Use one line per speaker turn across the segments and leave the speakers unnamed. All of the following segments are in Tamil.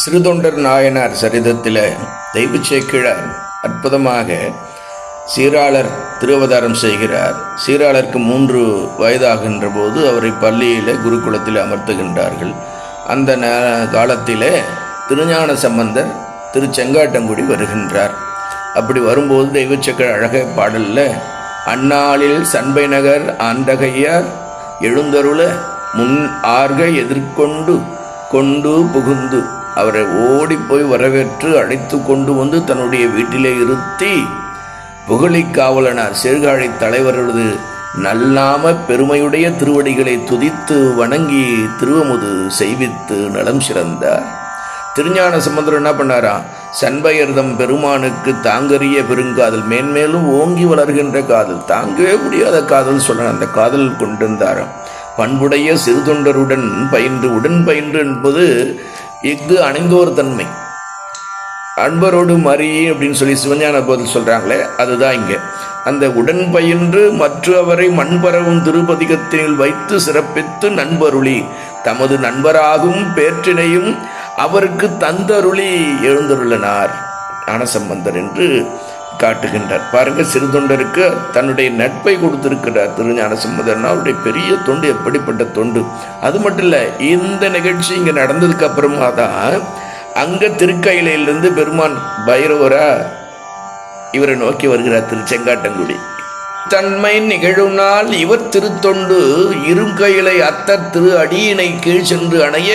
சிறுதொண்டர் நாயனார் சரிதத்தில் தெய்வச்சேக்கிழார் அற்புதமாக சீராளர் திருவதாரம் செய்கிறார். சீராளருக்கு மூன்று வயதாகின்ற போது அவரை பள்ளியில் குருகுலத்தில் அமர்த்துகின்றார்கள். அந்த ந காலத்தில் திருஞான சம்பந்தர் திரு செங்காட்டங்குடி வருகின்றார். அப்படி வரும்போது தெய்வச்சக்கர அழக பாடலில் அந்நாளில் சண்பை நகர் ஆண்டகையார் எழுந்தருள முன் ஆர்க எதிர்கொண்டு கொண்டு புகுந்து அவரை ஓடி போய் வரவேற்று அழைத்து கொண்டு வந்து தன்னுடைய வீட்டிலே இருத்தி புகழிக் காவலனார் சீர்காழி தலைவரது நல்லாம பெருமையுடைய திருவடிகளை துதித்து வணங்கி திருவமுது செய்வித்து நலம் சிறந்தார். திருஞான சம்பந்தர் என்ன பண்ணாரா? சண்பயர்தம் பெருமானுக்கு தாங்கறிய பெருங்காதல் மேன்மேலும் ஓங்கி வளர்கின்ற காதல் தாங்கவே முடியாத காதல் சொன்னார் அந்த காதல் கொண்டிருந்தாராம். பண்புடைய சிறு தொண்டருடன் பயின்று உடன் பயின்று என்பது இஃது அணைந்தோர் தன்மை. அன்பரோடு மறி அப்படின்னு சொல்லி சிவஞான பதில் சொல்கிறாங்களே அதுதான் இங்கே. அந்த உடன் பயின்று மற்றவரை மண்பரவும் திருப்பதிகத்தினில் வைத்து சிறப்பித்து நண்பருளி. தமது நண்பராகும் பேற்றினையும் அவருக்கு தந்தருளி எழுந்தருளினார். ஞானசம்பந்தர் என்று காட்டுகின்றார். பாருங்க சிறுதொண்டருக்கு தன்னுடைய நட்பை கொடுத்திருக்கிறார் திருஞான சம்பந்தர்னா அவருடைய பெரிய தொண்டு எப்படிப்பட்ட தொண்டு? அது மட்டும் இல்லை இந்த நிகழ்ச்சி இங்கே நடந்ததுக்கு அப்புறமா தான் அங்கே திருக்கையிலிருந்து பெருமான் பைரவரா இவரை நோக்கி வருகிறார் திருச்செங்காட்டங்குடி. தன்மை நிகழும் நாள் இவர் திருத்தொண்டு இருங்கையிலை அத்தர் திரு அடியினை கீழ் சென்று அணைய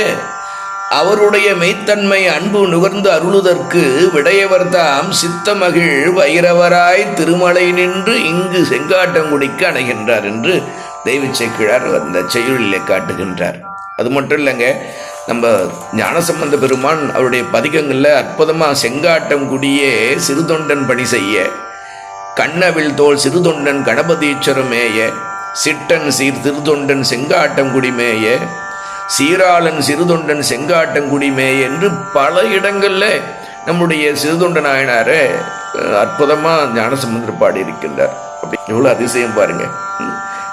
அவருடைய மெய்த்தன்மை அன்பு நுகர்ந்து அருளுதற்கு விடையவர்தாம் சித்தமகிழ் வைரவராய் திருமலை நின்று இங்கு செங்காட்டங்குடிக்கு அணைகின்றார் என்று தெய்வச்சேக்கிழார் அந்த செய்யுளிலே காட்டுகின்றார். அது மட்டும் இல்லைங்க நம்ம ஞானசம்பந்த பெருமான் அவருடைய பதிகங்களில் அற்புதமாக செங்காட்டம் குடியே சிறுதொண்டன் பணி செய்ய கண்ணவில் தோல் சிறுதொண்டன் கணபதீச்சரமேய சிட்டன் சீர் திருதொண்டன் செங்காட்டங்குடி மேய சீராளன் சிறுதொண்டன் செங்காட்டங்குடிமே என்று பல இடங்களில் நம்முடைய சிறுதொண்ட நாயனாரை அற்புதமாக ஞானசம்பந்தர் பாடியிருக்கின்றார். அப்படி எவ்வளோ அதிசயம் பாருங்க.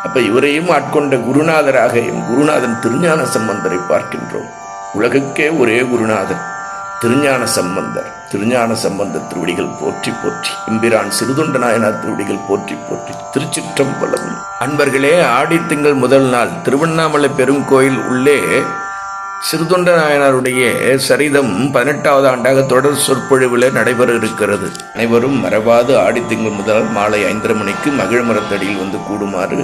அப்போ இவரையும் ஆட்கொண்ட குருநாதராக என் குருநாதன் திருஞான சம்பந்தரை பார்க்கின்றோம். உலகுக்கே ஒரே குருநாதன். திருஞான சம்பந்தர் திருஞான சம்பந்த திருவடிகள் போற்றி போற்றி எம்பிரான் சிறுதொண்ட நாயனார் திருவடிகள் போற்றி போற்றி திருச்சிற்றம்பலம். அன்பர்களே ஆடித்திங்கள் முதல் நாள் திருவண்ணாமலை பெருங்கோயில் உள்ளே சிறுதொண்ட நாயனாருடைய சரிதம் பதினெட்டாவது ஆண்டாக தொடர் சொற்பொழிவில் நடைபெற இருக்கிறது. அனைவரும் மறவாது ஆடித்திங்கள் முதல் மாலை ஐந்தரை மணிக்கு மகிழ்மரத்தடியில் வந்து கூடுமாறு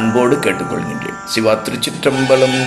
அன்போடு கேட்டுக்கொள்கின்றேன். சிவா திருச்சிற்றம்பலம்.